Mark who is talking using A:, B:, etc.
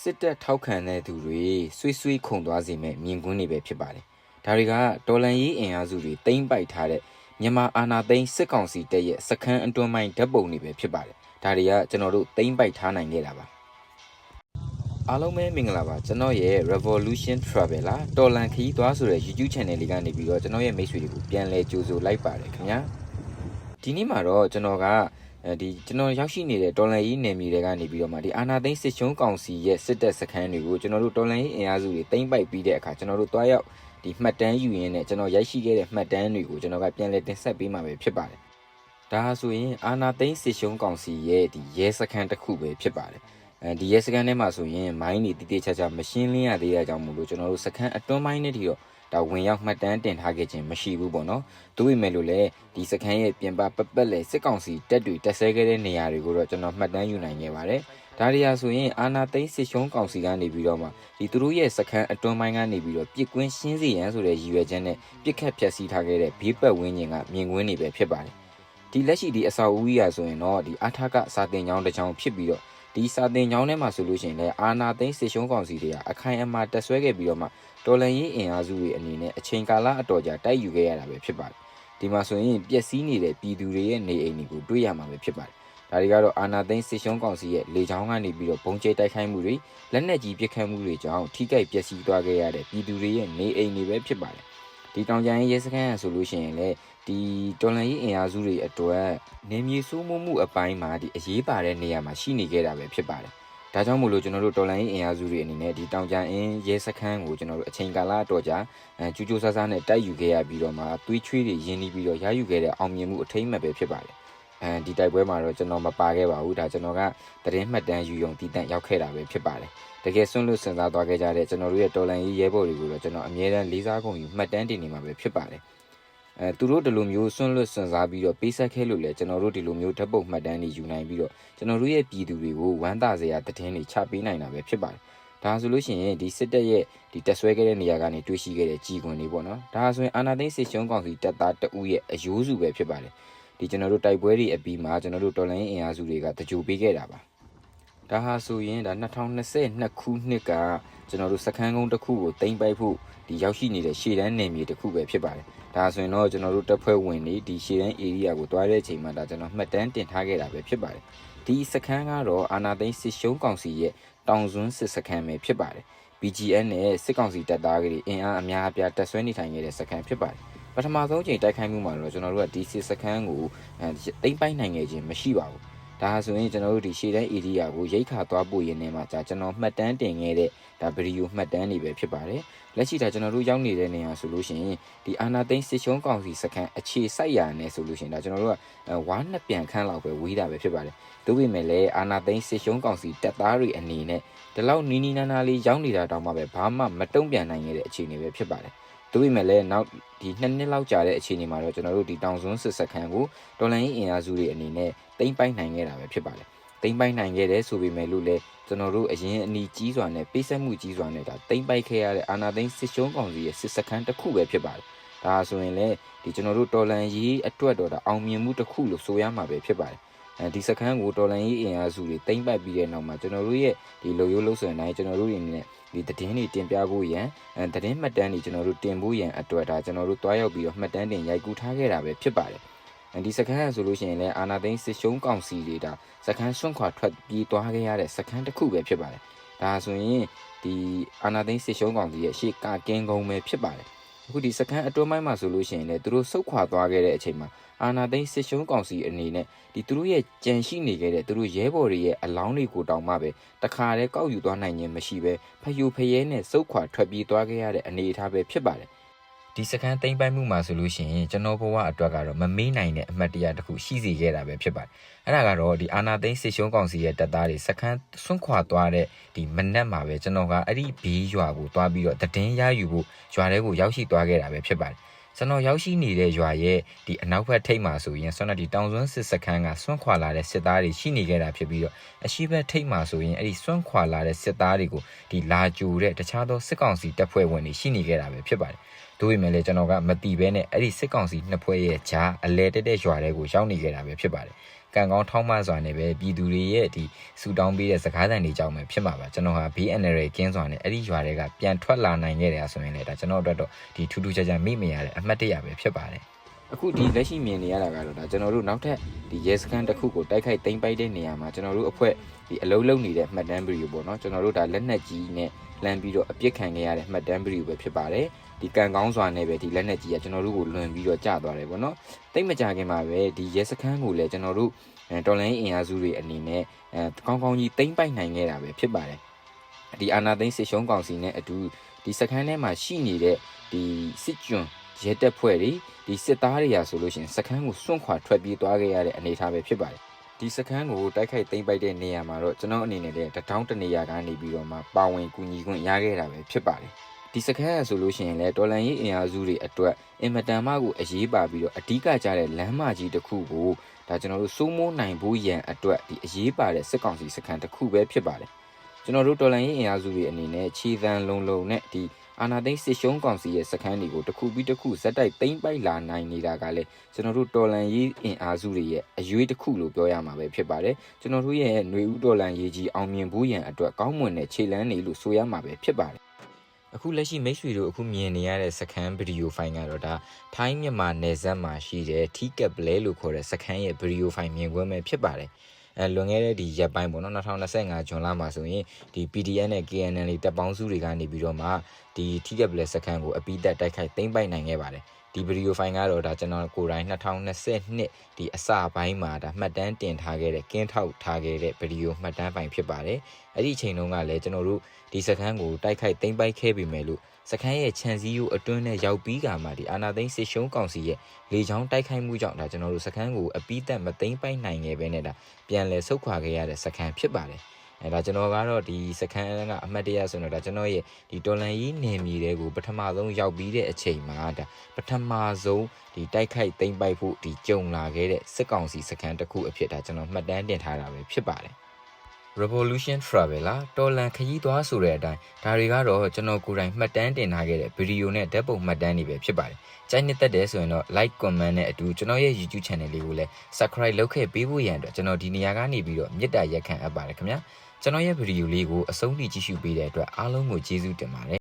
A: စစ်တပ်ထောက်ခံတဲ့သူတွေဆွေးဆွေးခုန်သွားစေမဲ့မြင်ကွင်းတွေပဲဖြစ်ပါတယ်ဒါတွေကတော်လန်ရေးအင်အားစုတွေတိမ့်ပိုက်ထားတဲ့မြန်မာအာဏာသိမ်းစစ်ကောင်စီတပ်ရဲ့စခန်းအတွန်းပိုင်းဓာတ်ပုံတွေပဲဖြစ်ပါတယ်ဒါတွေကကျွန်တော်တို့တိမ့်ပိုက်ထားနိုင်ခဲ့တာပါအားလုံးပဲမင်္ဂလာပါကျွန်တော်ရဲ့ Revolution Traveler တော်လန်ခရီးသွားဆိုတဲ့ YouTube channel လေးကနေပြီးတော့ကျွန်တော်ရဲ့မိတ်ဆွေတွေကိုပြန်လဲကြိုဆိုလိုက်ပါတယ်ခင်ဗျာဒီနေ့မှာတော့ကျွန်တော်က အဲဒီကျွန်တော်ရောက်ရှိနေတဲ့တော်လန်ရေးနယ်မြေတွေကနေပြီးတော့မှဒီအာနာသိန်းစစ်ချုံးကောင်စီရဲ့စစ်တပ်စခန်းတွေကိုကျွန်တော်တို့တော်လန်ရေးအင်အားစုတွေတိမ့်ပိုက်ပြီးတဲ့အခါကျွန်တော်တို့တွားရောက်ဒီမှတ်တမ်းယူရင်းနဲ့ကျွန်တော်ရရှိခဲ့တဲ့မှတ်တမ်းတွေကိုကျွန်တော်ကပြန်လဲတင်ဆက်ပေးမှာပဲဖြစ်ပါတယ်ဒါဆိုရင်အာနာသိန်းစစ်ချုံးကောင်စီရဲ့ဒီရဲစခန်းတစ်ခုပဲဖြစ်ပါတယ်အဲဒီရဲစခန်းထဲမှာဆိုရင်မိုင်းတွေတိတိကျကျမရှင်းလင်းရသေးတဲ့အကြောင်းမို့လို့ကျွန်တော်တို့စခန်းအတွန်းမိုင်းတွေတီတော့ ဒါဝင်ရောက်မှတ်တမ်းတင်ထားခဲ့ခြင်းမရှိဘူးပေါ့နော်။သို့ပေမဲ့လို့လည်းဒီစခန်းရဲ့ပြင်ပပပက်လေစစ်ကောင်စီတက်တွေတက်ဆဲခဲ့တဲ့နေရာတွေကိုတော့ကျွန်တော်မှတ်တမ်းယူနိုင်ခဲ့ပါတယ်။ဒါရီယာဆိုရင်အာနာသိန်းစစ်ရှုံးကောင်စီကနေပြီးတော့မှဒီသူတို့ရဲ့စခန်းအတွန်းပိုင်းကနေပြီးတော့ပြစ်ကွင်းရှင်းစီရန်ဆိုတဲ့ရည်ရွယ်ချက်နဲ့ပြစ်ခတ်ဖြတ်စည်းထားခဲ့တဲ့ဘေးပတ်ဝန်းကျင်ကမြင်ကွင်းတွေပဲဖြစ်ပါတယ်။ဒီလက်ရှိဒီအဆောက်အဦကြီးရာဆိုရင်တော့ဒီအာထကစာတင်ကျောင်းတစ်ကျောင်းဖြစ်ပြီးတော့ ဒီစာတင်ကျောင်းထဲမှာဆိုလို့ရှိရင်လည်းအာနာသိန်းစစ်ရှုံးကောင်စီတွေကအခိုင်အမာတက်ဆွဲခဲ့ပြီးတော့မှတော်လန်ရေးအင်အားစုတွေအနေနဲ့အချိန်ကာလအတော်ကြာတိုက်ယူခဲ့ရတာပဲဖြစ်ပါတယ်။ဒီမှာဆိုရင်ပျက်စီးနေတဲ့ပြည်သူတွေရဲ့နေအိမ်တွေကိုတွေ့ရမှာပဲဖြစ်ပါတယ်။ဒါတွေကတော့အာနာသိန်းစစ်ရှုံးကောင်စီရဲ့လေကြောင်းကနေပြီးတော့ဘုံကျဲတိုက်ခိုက်မှုတွေလက်နက်ကြီးပစ်ခတ်မှုတွေကြောင့်ထိခိုက်ပျက်စီးသွားခဲ့ရတဲ့ပြည်သူတွေရဲ့နေအိမ်တွေပဲဖြစ်ပါတယ်။ ဒီတောင်ကျန်ရဲစခန်းရဆိုလို့ရှိရင်လည်းဒီတော်လန်ရေးအင်အားစုတွေအတွက်နေမြေစိုးမိုးမှုအပိုင်းမှာဒီအရေးပါတဲ့နေရာမှာရှိနေခဲ့တာပဲဖြစ်ပါတယ်။ဒါကြောင့်မို့လို့ကျွန်တော်တို့တော်လိုင်းအင်အားစုတွေအနေနဲ့ဒီတောင်ကြအင်းရဲစခန်းကိုကျွန်တော်တို့အချိန်ကာလအတော်ကြာအဲကျူးကျူးဆဆနဲ့တိုက်ယူခဲ့ရပြီးတော့မှသွေးချွေးတွေရင်းနှီးပြီးတော့ရယူခဲ့တဲ့အောင်မြင်မှုအထိမ့်မဲ့ပဲဖြစ်ပါတယ် အဲဒီတိုက်ပွဲမှာတော့ကျွန်တော်မပါခဲ့ပါဘူးဒါကျွန်တော်ကသတင်းမှတ်တမ်းယူယုံတည်တံ့ရောက်ခဲ့တာပဲဖြစ်ပါတယ်တကယ်ဆွန့်လွတ်စင်စားသွားခဲ့ကြတဲ့ကျွန်တော်တို့ရဲ့တော်လိုင်းရေးရဲဘော်တွေကိုတော့ကျွန်တော်အမြဲတမ်းလေးစားကုန်ယူမှတ်တမ်းတင်နေမှာပဲဖြစ်ပါတယ်အဲသူတို့ဒီလိုမျိုးဆွန့်လွတ်စင်စားပြီးတော့ပေးဆက်ခဲလို့လေကျွန်တော်တို့ဒီလိုမျိုးဓာတ်ပုံမှတ်တမ်းတွေယူနိုင်ပြီးတော့ကျွန်တော်တို့ရဲ့ပြည်သူတွေကိုဝမ်းသာစရာသတင်းတွေချပေးနိုင်တာပဲဖြစ်ပါတယ်ဒါဆိုလို့ရှိရင်ဒီစစ်တပ်ရဲ့ဒီတက်ဆွဲခဲ့တဲ့နေရာကနေတွေ့ရှိခဲ့တဲ့ကြီးကွန်တွေပေါ့နော်ဒါဆိုရင်အာနာသိန်းစစ်ရှုံးကောင်စီတပ်သားတဦးရဲ့အယိုးစုပဲဖြစ်ပါတယ် ဒီကျွန်တော်တို့တိုက်ပွဲတွေအပြီးမှာကျွန်တော်တို့တော်လိုင်းအင်အားစုတွေကတကြိုပေးခဲ့တာပါဒါဟာဆိုရင်ဒါ2022ခုနှစ်ကကျွန်တော်တို့စခန်းကုန်းတစ်ခုကိုတင်ပိုက်ဖို့ဒီရောက်ရှိနေတဲ့ရှေ့တန်းနယ်မြေတစ်ခုပဲဖြစ်ပါတယ်ဒါဆိုရင်တော့ကျွန်တော်တို့တပ်ဖွဲ့ဝင်တွေဒီရှေ့တန်း area ကိုတွားတဲ့အချိန်မှာဒါကျွန်တော်မှတ်တမ်းတင်ထားခဲ့တာပဲဖြစ်ပါတယ်ဒီစခန်းကတော့အာနာသိန်းစစ်ရှုံးကောင်စီရဲ့တောင်စွန်းစစ်စခန်းပဲဖြစ်ပါတယ် BGN နဲ့စစ်ကောင်စီတပ်သားတွေအင်အားအများအပြားတပ်ဆွဲနေထိုင်နေတဲ့စခန်းဖြစ်ပါတယ် ပထမဆုံးချိန်တိုက်ခိုက်မှုမှာတော့ကျွန်တော်တို့ကဒီစစ်စခန်းကိုအဲတိမ့်ပိုက်နိုင်ခဲ့ခြင်းမရှိပါဘူးဒါဆိုရင်ကျွန်တော်တို့ဒီရှေ့တန်း area ကိုရိတ်ခါသွားပို့ရင်းနေမှာကြာကျွန်တော်မှတ်တမ်းတင်ခဲ့တဲ့ဒါဗီဒီယိုမှတ်တမ်းတွေပဲဖြစ်ပါတယ် လက်ရှိဒါကျွန်တော်တို့ရောက်နေတဲ့နေရာဆိုလို့ရှိရင်ဒီအာနာသိန်းစစ်ရှုံးကောင်စီစခန်းအခြေစိုက်ရာနဲ့ဆိုလို့ရှိရင်ဒါကျွန်တော်တို့ကဝါးနှစ်ပြန်ခန်းလောက်ပဲဝေးတာပဲဖြစ်ပါတယ်ဒါပေမဲ့လည်းအာနာသိန်းစစ်ရှုံးကောင်စီတပ်သားတွေအနေနဲ့ဒီလောက်နီးနီးနားနားလေးရောက်နေတာတောင်မှပဲဘာမှမတုံ့ပြန်နိုင်ခဲ့တဲ့အခြေအနေပဲဖြစ်ပါတယ်ဒါပေမဲ့လည်းနောက်ဒီနှစ်နှစ်လောက်ကြာတဲ့အခြေအနေမှာတော့ကျွန်တော်တို့ဒီတောင်စွန်းစစ်စခန်းကိုတော်လိုင်းအင်အားစုတွေအနေနဲ့တိမ့်ပိုက်နိုင်ခဲ့တာပဲဖြစ်ပါတယ် တိမ့်ပိုက်နိုင်ခဲ့တယ်ဆိုပေမဲ့လို့လည်းကျွန်တော်တို့အရင်အနီးကြီးစွာနဲ့ပေးဆက်မှုကြီးစွာနဲ့ဒါတိမ့်ပိုက်ခဲ့ရတဲ့အာနာသိန်းစစ်ရှုံးကောင်စီရဲ့စစ်စခန်းတစ်ခုပဲဖြစ်ပါတယ်ဒါဆိုရင်လည်းဒီကျွန်တော်တို့တော်လန်ရေးအတွက်တော့ဒါအောင်မြင်မှုတစ်ခုလို့ဆိုရမှာပဲဖြစ်ပါတယ်အဲဒီစခန်းကိုတော်လန်ရေးအင်အားစုတွေတိမ့်ပိုက်ပြီးတဲ့နောက်မှာကျွန်တော်တို့ရဲ့ဒီလိုရိုးလို့ဆိုရင်တိုင်းကျွန်တော်တို့တွေနဲ့ဒီသတင်းတွေတင်ပြဖို့ရန်အဲသတင်းမှတ်တမ်းတွေကျွန်တော်တို့တင်ဖို့ရန်အတွက်ဒါကျွန်တော်တို့တွားရောက်ပြီးတော့မှတ်တမ်းတင်ရိုက်ကူးထားခဲ့တာပဲဖြစ်ပါတယ် ဒီစခန်းဆိုလို့ရှိရင်လည်းအာနာသိန်းစစ်ရှုံးကောင်စီတွေဒါစခန်းဆွန့်ခွာထွက်ပြေးသွားခဲ့ရတဲ့စခန်းတစ်ခုပဲဖြစ်ပါတယ်ဒါဆိုရင်ဒီအာနာသိန်းစစ်ရှုံးကောင်စီရဲ့ရှေ့ကကင်းကုန်းပဲဖြစ်ပါတယ်အခုဒီစခန်းအတွင်းပိုင်းမှာဆိုလို့ရှိရင်လည်းသူတို့စုတ်ခွာသွားခဲ့တဲ့အချိန်မှာအာနာသိန်းစစ်ရှုံးကောင်စီအနေနဲ့ဒီသူတို့ရဲ့ကြံရှိနေခဲ့တဲ့သူတို့ရဲဘော်တွေရဲ့အလောင်းတွေကိုတောင်မှပဲတခါတည်းကောက်ယူသွားနိုင်ခြင်းမရှိပဲဖျူဖယဲနဲ့စုတ်ခွာထွက်ပြေးသွားခဲ့ရတဲ့အနေအထားပဲဖြစ်ပါတယ် ဒီစကန်သိမ့်ပိုက်မှုမှာဆိုလို့ရှိရင်ကျွန်တော်ဘဝအတွက်ကတော့မမေးနိုင်တဲ့အမှတ်တရတစ်ခုရှိစေခဲ့တာပဲဖြစ်ပါတယ်။အဲ့ဒါကတော့ဒီအာနာသိန်းစစ်ရှုံးကောင်စီရဲ့တပ်သားတွေစကန်ဆွန့်ခွာသွားတဲ့ဒီမနက်မှာပဲကျွန်တော်ကအဲ့ဒီဘေးရွာကိုသွားပြီးတော့တည်င်းရယူဖို့ရွာထဲကိုရောက်ရှိသွားခဲ့တာပဲဖြစ်ပါတယ်။ ကျွန်တော်ရောက်ရှိနေတဲ့ရွာရဲ့ဒီအနောက်ဘက်ထိပ်မှာဆိုရင်ဆွမ်းဒီတောင်စွန်းစစ်စခန်းကဆွန့်ခွာလာတဲ့စစ်သားတွေရှိနေခဲ့တာဖြစ်ပြီးတော့အရှိဘက်ထိပ်မှာဆိုရင်အဲ့ဒီဆွန့်ခွာလာတဲ့စစ်သားတွေကိုဒီလာကြူတဲ့တခြားသောစစ်ကောင်စီတပ်ဖွဲ့ဝင်တွေရှိနေခဲ့တာပဲဖြစ်ပါတယ်။ဒါပေမဲ့လည်းကျွန်တော်ကမတီးဘဲနဲ့အဲ့ဒီစစ်ကောင်စီနှစ်ဖွဲ့ရဲ့ဂျားအလဲတက်တဲ့ရွာတွေကိုရောက်နေခဲ့တာပဲဖြစ်ပါတယ်။ ကံကောင်းထောက်မစွာနဲ့ပဲပြည်သူတွေရဲ့ဒီဆူတောင်းပေးတဲ့စကားသံတွေကြောင့်ပဲဖြစ်မှာပါကျွန်တော်ဟာ BNL ကင်းစွာနဲ့အဲ့ဒီရွာတွေကပြန်ထွက်လာနိုင်ခဲ့တယ်ဆိုရင်လည်းဒါကျွန်တော်အတွက်တော့ဒီထူးထူးခြားခြားမိမရတဲ့အမှတ်တရပဲဖြစ်ပါတယ်အခုဒီလက်ရှိမြင်နေရတာကတော့ဒါကျွန်တော်တို့နောက်ထပ်ဒီရဲစခန်းတစ်ခုကိုတိုက်ခိုက်သိမ်းပိုက်တဲ့နေရာမှာကျွန်တော်တို့အဖွဲ့ဒီအလုံးလုံးနေတဲ့မှတ်တမ်းဗီဒီယိုပေါ့နော်ကျွန်တော်တို့ဒါလက်နက်ကြီးနဲ့လမ်းပြီးတော့အပြစ်ခံခဲ့ရတဲ့မှတ်တမ်းဗီဒီယိုပဲဖြစ်ပါတယ် ဒီကံကောင်းစွာနဲ့ပဲဒီလက်နက်ကြီးကကျွန်တော်တို့ကိုလွန်ပြီးတော့ကျသွားတယ်ပေါ့နော်တိတ်မကြခင်မှာပဲဒီရဲစခန်းကိုလည်းကျွန်တော်တို့အဲတော်လိုင်းအင်အားစုတွေအနေနဲ့အဲကောင်းကောင်းကြီးတိမ့်ပိုက်နိုင်ခဲ့တာပဲဖြစ်ပါတယ်ဒီအာနာသိန်းစစ်ရှုံးကောင်စီနဲ့အတူဒီစခန်းထဲမှာရှိနေတဲ့ဒီစစ်ကြွန်ရဲတပ်ဖွဲ့တွေဒီစစ်သားတွေရာဆိုလို့ရှိရင်စခန်းကိုစွန့်ခွာထွက်ပြေးသွားခဲ့ရတဲ့အနေအထားပဲဖြစ်ပါတယ်ဒီစခန်းကိုတိုက်ခိုက်သိမ်းပိုက်တဲ့နေရာမှာတော့ကျွန်တော်အနေနဲ့လည်းတထောင်းတနေရာကနေပြီးတော့မှပါဝင်ကူညီခွင့်ရခဲ့တာပဲဖြစ်ပါတယ် ဒီစခန်းရဆိုလို့ရှိရင်လည်းတော်လန်ရေးအင်အားစုတွေအတွက်အင်မတန်မှကိုအရေးပါပြီးတော့အဓိကကြတဲ့လမ်းမကြီးတစ်ခုကိုဒါကျွန်တော်တို့စိုးမိုးနိုင်ဖို့ရန်အတွက်ဒီအရေးပါတဲ့စစ်ကောင်စီစခန်းတစ်ခုပဲဖြစ်ပါတယ်ကျွန်တော်တို့တော်လန်ရေးအင်အားစုတွေအနေနဲ့ခြေသံလုံလုံနဲ့ဒီအာနာသိန်းစစ်ရှုံးကောင်စီရဲ့စခန်းတွေကိုတစ်ခုပြီးတစ်ခုဇက်တိုက်သိမ်းပိုက်လာနိုင်နေတာကလည်းကျွန်တော်တို့တော်လန်ရေးအင်အားစုတွေရဲ့အရွေးတစ်ခုလို့ပြောရမှာပဲဖြစ်ပါတယ်ကျွန်တော်တို့ရဲ့ຫນွေဦးတော်လန်ရေးကြီးအောင်မြင်ဖို့ရန်အတွက်ကောင်းမွန်တဲ့ခြေလမ်းတွေလို့ဆိုရမှာပဲဖြစ်ပါတယ် အခုလက်ရှိမိတ်ဆွေတို့အခုမြင်နေရတဲ့စခန်းဗီဒီယိုဖိုင်ကတော့ဒါထိုင်းမြန်မာနယ်စပ်မှာရှိတဲ့ T-cap လဲလို့ခေါ်တဲ့စခန်းရဲ့ဗီဒီယိုဖိုင်မြင်ကွင်းပဲဖြစ်ပါတယ်အဲလွန်ခဲ့တဲ့ဒီရက်ပိုင်းပေါ့နော်2025ဇွန်လမှာဆိုရင်ဒီ PDF နဲ့ KNL တပ်ပေါင်းစုတွေကနေပြီးတော့မှဒီ T-cap လဲစခန်းကိုအပိသက်တိုက်ခိုက်သိမ်းပိုက်နိုင်ခဲ့ပါတယ် ဒီဗီဒီယိုဖိုင်ကတော့ဒါကျွန်တော်ကိုယ်တိုင်2022ဒီအစပိုင်းမှာဒါမှတ်တမ်းတင်ထားခဲ့တဲ့ကင်းထောက်ထားခဲ့တဲ့ဗီဒီယိုမှတ်တမ်းဖိုင်ဖြစ်ပါတယ်အဲ့ဒီအချိန်တုန်းကလည်းကျွန်တော်တို့ဒီစခန်းကိုတိုက်ခိုက်သိမ်းပိုက်ခဲ့ပြီမယ်လို့စခန်းရဲ့ခြံစည်းရိုးအတွင်းနဲ့ရောက်ပြီးကမှဒီအာနာသိန်းစစ်ရှုံးကောင်စီရဲ့လေချောင်းတိုက်ခိုက်မှုကြောင့်ဒါကျွန်တော်တို့စခန်းကိုအပိသက်မသိမ်းပိုက်နိုင်ခဲ့ပဲနဲ့ဒါပြန်လည်ဆုတ်ခွာခဲ့ရတဲ့စခန်းဖြစ်ပါတယ် အဲဒါကျွန်တော်ကတော့ဒီစခန်းကအမှတ်တရဆိုတော့ဒါကျွန်တော်ရဲ့ဒီတော်လန်ကြီးနေမြေတွေကိုပထမဆုံးရောက်ပြီးတဲ့အချိန်မှာဒါပထမဆုံးဒီတိုက်ခိုက်သိမ်းပိုက်ဖို့ဒီကြုံလာခဲ့တဲ့စစ်ကောင်စီစခန်းတစ်ခုအဖြစ်ဒါကျွန်တော်မှတ်တမ်းတင်ထားတာပဲဖြစ်ပါတယ် Revolution Traveler တော်လန်ခရီးသွားဆိုတဲ့အတိုင်းဒါတွေကတော့ကျွန်တော်ကိုယ်တိုင်မှတ်တမ်းတင်ထားခဲ့တဲ့ဗီဒီယိုနဲ့ဓာတ်ပုံမှတ်တမ်းတွေပဲဖြစ်ပါတယ်။ကြိုက်နှစ်သက်တယ်ဆိုရင်တော့ like comment နဲ့အတူကျွန်တော်ရဲ့ YouTube channel လေးကိုလည်း subscribe လုပ်ခဲ့ပေးဖို့ရန်အတွက်ကျွန်တော်ဒီနေရာကနေပြီးတော့မေတ္တာရက်ခံအပ်ပါတယ်ခင်ဗျာ။ကျွန်တော်ရဲ့ဗီဒီယိုလေးကိုအဆုံးထိကြည့်ရှုပေးတဲ့အတွက်အားလုံးကိုကျေးဇူးတင်ပါတယ်